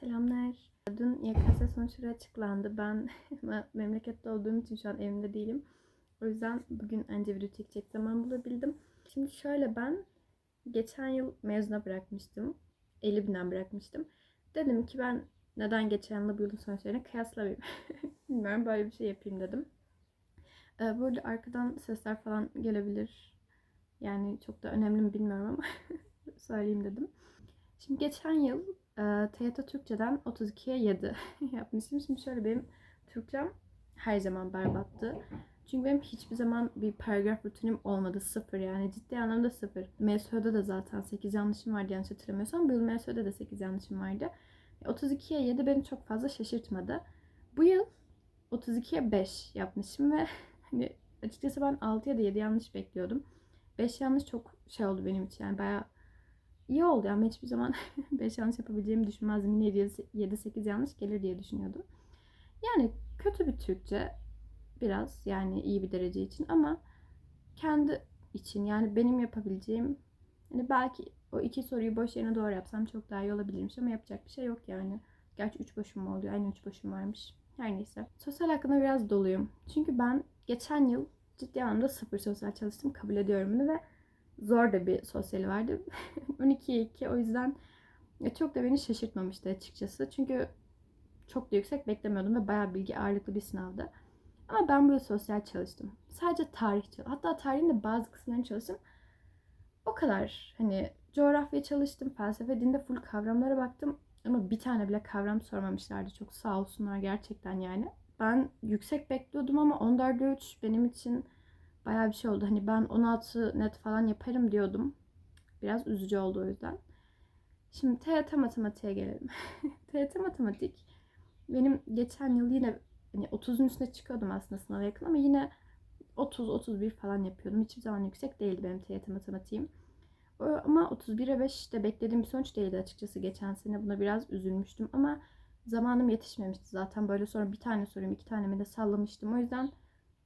Selamlar. Dün YKS sonuçları açıklandı. Ben memlekette olduğum için şu an evimde değilim. O yüzden bugün önce video çekecek zaman bulabildim. Şimdi şöyle ben geçen yıl mezuna bırakmıştım. 50 binden bırakmıştım. Dedim ki ben neden geçen yılla bu yılın sonuçlarını kıyaslamayayım. Bilmiyorum böyle bir şey yapayım dedim. Ee, burada arkadan sesler falan gelebilir. Yani çok da önemli mi bilmiyorum ama söyleyeyim dedim. Şimdi geçen yıl e, TYT Türkçeden 32'ye 7 yapmıştım. Şimdi şöyle benim Türkçem her zaman berbattı. Çünkü benim hiçbir zaman bir paragraf rutinim olmadı. Sıfır yani ciddi anlamda sıfır. MSÖ'de de zaten 8 yanlışım vardı yanlış hatırlamıyorsam. Bu yıl MSÖ'de de 8 yanlışım vardı. 32'ye 7 beni çok fazla şaşırtmadı. Bu yıl 32'ye 5 yapmışım ve hani açıkçası ben 6 ya da 7 yanlış bekliyordum. 5 yanlış çok şey oldu benim için yani bayağı iyi oldu. Yani ben hiçbir zaman 5 yanlış yapabileceğimi düşünmezdim. Yine 7-8 yanlış gelir diye düşünüyordum. Yani kötü bir Türkçe biraz yani iyi bir derece için ama kendi için yani benim yapabileceğim hani belki o iki soruyu boş yerine doğru yapsam çok daha iyi olabilirmiş ama yapacak bir şey yok yani. Gerçi üç boşum mu oluyor? Aynı üç boşum varmış. Her neyse. Sosyal hakkında biraz doluyum. Çünkü ben geçen yıl ciddi anlamda sıfır sosyal çalıştım. Kabul ediyorum bunu ve zor da bir sosyali vardı. 12'ye 2 o yüzden çok da beni şaşırtmamıştı açıkçası. Çünkü çok da yüksek beklemiyordum ve bayağı bilgi ağırlıklı bir sınavdı. Ama ben burada sosyal çalıştım. Sadece tarih çalıştım. Hatta tarihin de bazı kısımlarını çalıştım. O kadar. Hani coğrafya çalıştım, felsefe, dinde full kavramlara baktım. Ama bir tane bile kavram sormamışlardı. Çok sağ olsunlar gerçekten yani. Ben yüksek bekliyordum ama 14'e 3 benim için bayağı bir şey oldu. Hani ben 16 net falan yaparım diyordum. Biraz üzücü oldu o yüzden. Şimdi TYT matematiğe gelelim. TYT matematik benim geçen yıl yine hani 30'un üstüne çıkıyordum aslında sınava yakın ama yine 30-31 falan yapıyordum. Hiçbir zaman yüksek değildi benim TYT matematiğim. Ama 31'e 5 de beklediğim bir sonuç değildi açıkçası geçen sene. Buna biraz üzülmüştüm ama zamanım yetişmemişti zaten. Böyle sonra bir tane sorayım, iki tane mi de sallamıştım. O yüzden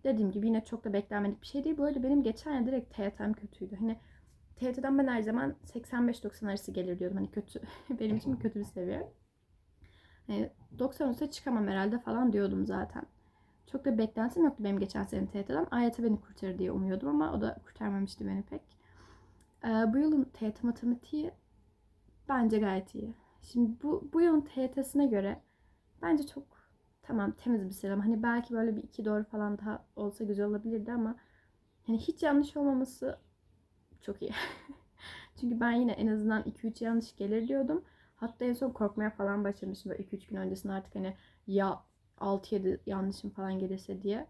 dediğim gibi yine çok da beklenmedik bir şey değil. Arada benim geçen yıl direkt TYT'm kötüydü. Hani TYT'den ben her zaman 85-90 arası gelir diyordum. Hani kötü. benim için kötü bir seviye. Hani 90 üstüne çıkamam herhalde falan diyordum zaten. Çok da beklentim yoktu benim geçen sene TYT'den. AYT beni kurtarır diye umuyordum ama o da kurtarmamıştı beni pek. Ee, bu yılın TYT matematiği bence gayet iyi. Şimdi bu, bu yılın TYT'sine göre bence çok tamam temiz bir sıralama. Hani belki böyle bir iki doğru falan daha olsa güzel olabilirdi ama hani hiç yanlış olmaması çok iyi. Çünkü ben yine en azından 2-3 yanlış gelir diyordum. Hatta en son korkmaya falan başlamıştım böyle 2-3 gün öncesinde artık hani ya 6-7 yanlışım falan gelirse diye.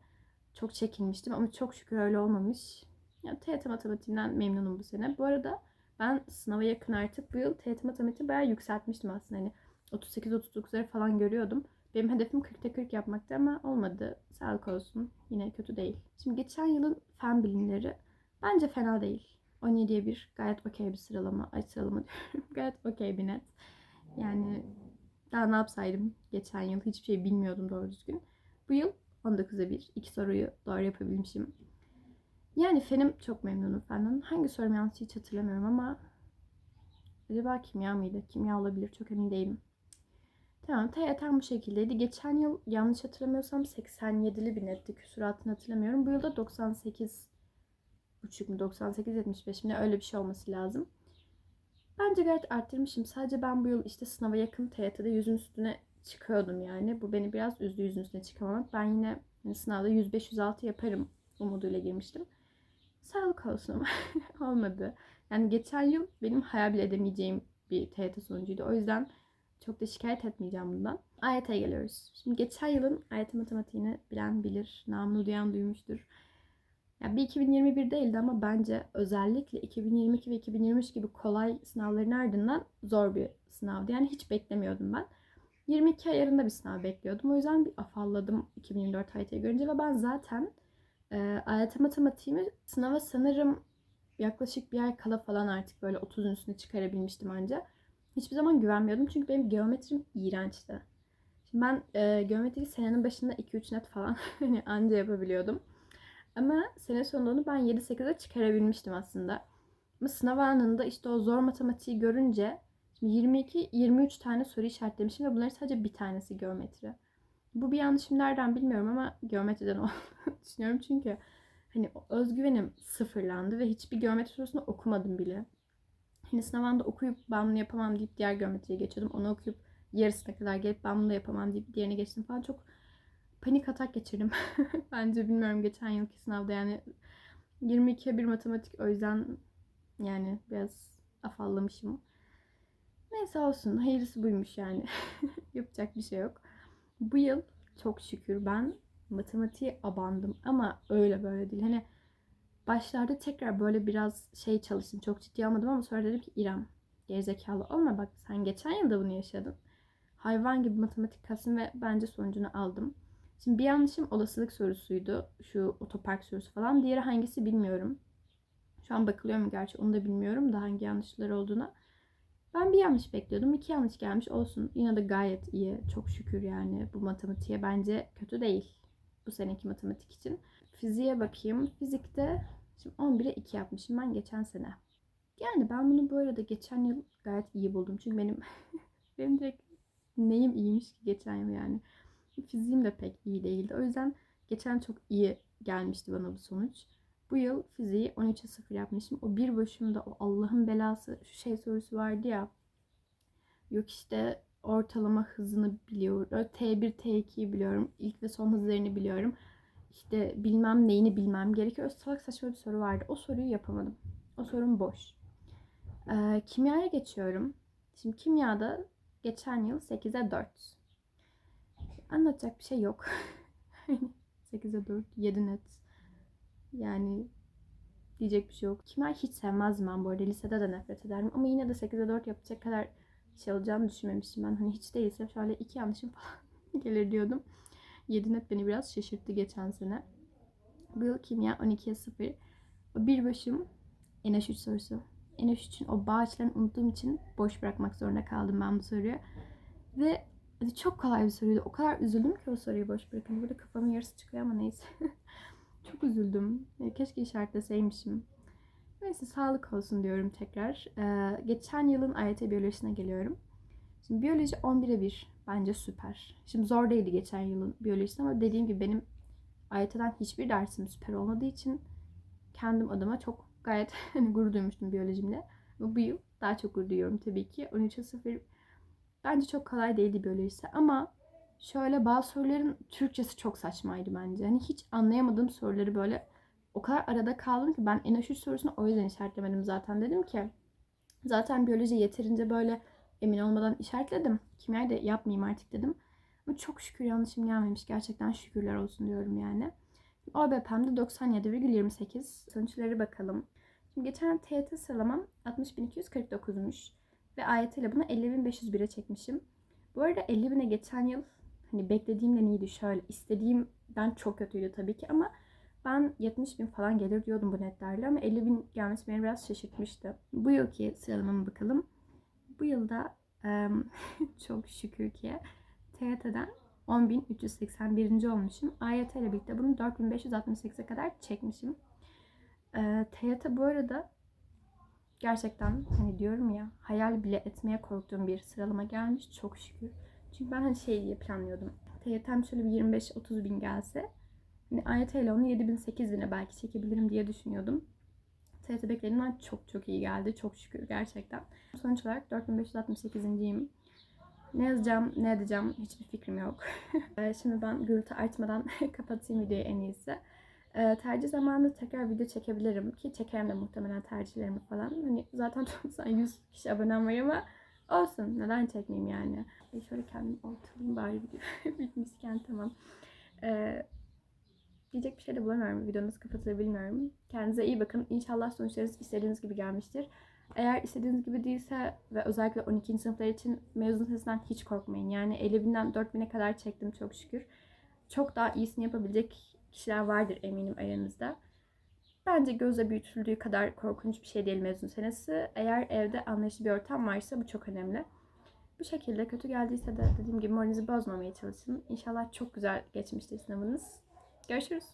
Çok çekinmiştim ama çok şükür öyle olmamış. Ya TYT matematiğinden memnunum bu sene. Bu arada ben sınava yakın artık bu yıl TYT matematiği bayağı yükseltmiştim aslında. Hani 38-39'ları falan görüyordum. Benim hedefim 40'ta 40 yapmaktı ama olmadı. Sağlık olsun. Yine kötü değil. Şimdi geçen yılın fen bilimleri bence fena değil. 17'ye 1 gayet okey bir sıralama. Ay sıralama diyorum. gayet okey bir net. Yani daha ne yapsaydım geçen yıl hiçbir şey bilmiyordum doğru düzgün. Bu yıl 19'a 1. iki soruyu doğru yapabilmişim. Yani fenim çok memnunum fenden. Hangi sorum yanlış hiç hatırlamıyorum ama acaba kimya mıydı? Kimya olabilir çok emin değilim. Tamam TYT'm bu şekildeydi. Geçen yıl yanlış hatırlamıyorsam 87'li bir netti. Küsuratını hatırlamıyorum. Bu yılda 98 buçuk mu 98 75 mi öyle bir şey olması lazım. Bence gayet arttırmışım. Sadece ben bu yıl işte sınava yakın TYT'de yüzün üstüne çıkıyordum yani. Bu beni biraz üzdü yüzün üstüne çıkamamak. Ben yine yani sınavda 105-106 yaparım umuduyla girmiştim. Sağlık olsun ama olmadı. Yani geçen yıl benim hayal bile edemeyeceğim bir TYT sonucuydu. O yüzden çok da şikayet etmeyeceğim bundan. AYT'ye geliyoruz. Şimdi geçen yılın AYT matematiğini bilen bilir, namını duyan duymuştur. Yani bir 2021 değildi ama bence özellikle 2022 ve 2023 gibi kolay sınavların ardından zor bir sınavdı. Yani hiç beklemiyordum ben. 22 ayarında bir sınav bekliyordum. O yüzden bir afalladım 2024 AYT'yi görünce ve ben zaten e, AYT matematiğimi sınava sanırım yaklaşık bir ay kala falan artık böyle 30'un üstüne çıkarabilmiştim anca. Hiçbir zaman güvenmiyordum çünkü benim geometrim iğrençti. Şimdi ben e, geometri senenin başında 2-3 net falan hani anca yapabiliyordum. Ama sene sonunda ben 7-8'e çıkarabilmiştim aslında. Ama sınav anında işte o zor matematiği görünce Şimdi 22, 23 tane soru işaretlemişim ve bunların sadece bir tanesi geometri. Bu bir yanlışım nereden bilmiyorum ama geometriden olduğunu düşünüyorum. Çünkü hani özgüvenim sıfırlandı ve hiçbir geometri sorusunu okumadım bile. Hani sınavında okuyup ben bunu yapamam deyip diğer geometriye geçiyordum. Onu okuyup yarısına kadar gelip ben bunu da yapamam deyip diğerine geçtim falan. Çok panik atak geçirdim. Bence bilmiyorum geçen yılki sınavda yani 22'ye bir matematik o yüzden yani biraz afallamışım. Neyse olsun hayırlısı buymuş yani. Yapacak bir şey yok. Bu yıl çok şükür ben matematiğe abandım ama öyle böyle değil. Hani başlarda tekrar böyle biraz şey çalıştım. Çok ciddi almadım ama sonra dedim ki İrem gerizekalı olma bak sen geçen yıl da bunu yaşadın. Hayvan gibi matematik kasım ve bence sonucunu aldım. Şimdi bir yanlışım olasılık sorusuydu. Şu otopark sorusu falan. Diğeri hangisi bilmiyorum. Şu an bakılıyor mu gerçi onu da bilmiyorum da hangi yanlışlar olduğuna. Ben bir yanlış bekliyordum. iki yanlış gelmiş olsun. Yine de gayet iyi. Çok şükür yani bu matematiğe bence kötü değil. Bu seneki matematik için. Fiziğe bakayım. Fizikte şimdi 11'e 2 yapmışım ben geçen sene. Yani ben bunu bu arada geçen yıl gayet iyi buldum. Çünkü benim benim direkt neyim iyiymiş ki geçen yıl yani. Fiziğim de pek iyi değildi. O yüzden geçen çok iyi gelmişti bana bu sonuç. Bu yıl fiziği 13'e 0 yapmışım. O bir başımda o Allah'ın belası şu şey sorusu vardı ya. Yok işte ortalama hızını biliyorum. T1, T2'yi biliyorum. İlk ve son hızlarını biliyorum. İşte bilmem neyini bilmem gerekiyor. Salak saçma bir soru vardı. O soruyu yapamadım. O sorun boş. Ee, kimyaya geçiyorum. Şimdi kimyada geçen yıl 8'e 4. Anlatacak bir şey yok. 8'e 4, 7 net. Yani diyecek bir şey yok. Kimya hiç sevmezdim ben bu arada. Lisede de nefret ederim. Ama yine de 8'e 4 yapacak kadar şey olacağını düşünmemiştim ben. Hani hiç değilse şöyle iki yanlışım falan gelir diyordum. 7 net beni biraz şaşırttı geçen sene. Bu yıl kimya 12'ye 0. O bir başım NH3 sorusu. NH3'ün o bağ içlerini unuttuğum için boş bırakmak zorunda kaldım ben bu soruyu. Ve çok kolay bir soruydu. O kadar üzüldüm ki o soruyu boş bırakınca. Burada kafamın yarısı çıkıyor ama neyse. çok üzüldüm. Keşke işaretleseymişim. Neyse sağlık olsun diyorum tekrar. Ee, geçen yılın AYT biyolojisine geliyorum. Şimdi biyoloji 11'e 1 bence süper. Şimdi zor değildi geçen yılın biyolojisi ama dediğim gibi benim AYT'den hiçbir dersim süper olmadığı için kendim adıma çok gayet hani gurur duymuştum biyolojimle. Ama bu yıl daha çok gurur duyuyorum tabii ki. 13'e 0 bence çok kolay değildi biyolojisi ama şöyle bazı soruların Türkçesi çok saçmaydı bence. Hani hiç anlayamadığım soruları böyle o kadar arada kaldım ki ben NH3 sorusunu o yüzden işaretlemedim zaten. Dedim ki zaten biyoloji yeterince böyle emin olmadan işaretledim. Kimyayı da yapmayayım artık dedim. Ama çok şükür yanlışım gelmemiş. Gerçekten şükürler olsun diyorum yani. OBP'mde 97,28. Sonuçları bakalım. Şimdi geçen TYT sıralamam 60.249'muş. Ve AYT ile bunu 50.501'e çekmişim. Bu arada 50.000'e geçen yıl hani beklediğimden iyiydi. Şöyle istediğimden çok kötüydü tabii ki ama ben 70 bin falan gelir diyordum bu netlerle ama 50 bin gelmesi beni biraz şaşırtmıştı. Bu yılki sıralamama bakalım. Bu yılda çok şükür ki TYT'den 10.381. olmuşum. AYT ile birlikte bunu 4.568'e kadar çekmişim. E, TYT bu arada gerçekten hani diyorum ya hayal bile etmeye korktuğum bir sıralama gelmiş çok şükür. Çünkü ben hani şey diye planlıyordum. TYT'm şöyle bir 25-30 bin gelse hani AYT ile onu 7 bin 8 bine belki çekebilirim diye düşünüyordum. TYT beklediğimden çok çok iyi geldi. Çok şükür gerçekten. Sonuç olarak 4568'inciyim. Ne yazacağım, ne edeceğim hiçbir fikrim yok. Şimdi ben gürültü açmadan kapatayım videoyu en iyisi. Tercih zamanında tekrar video çekebilirim ki çekerim de muhtemelen tercihlerimi falan. Hani zaten 100 kişi abonem var ama olsun neden çekmeyeyim yani. Şöyle kendim ortalayayım bari video bitmişken tamam. Ee, diyecek bir şey de bulamıyorum. Video nasıl kapatılır bilmiyorum. Kendinize iyi bakın. İnşallah sonuçlarınız istediğiniz gibi gelmiştir. Eğer istediğiniz gibi değilse ve özellikle 12. sınıflar için mezun sesinden hiç korkmayın. Yani 50 binden 4000'e kadar çektim çok şükür. Çok daha iyisini yapabilecek kişiler vardır eminim aranızda. Bence gözle büyütüldüğü kadar korkunç bir şey değil mezun senesi. Eğer evde anlayışlı bir ortam varsa bu çok önemli. Bu şekilde kötü geldiyse de dediğim gibi moralinizi bozmamaya çalışın. İnşallah çok güzel geçmiştir sınavınız. Görüşürüz.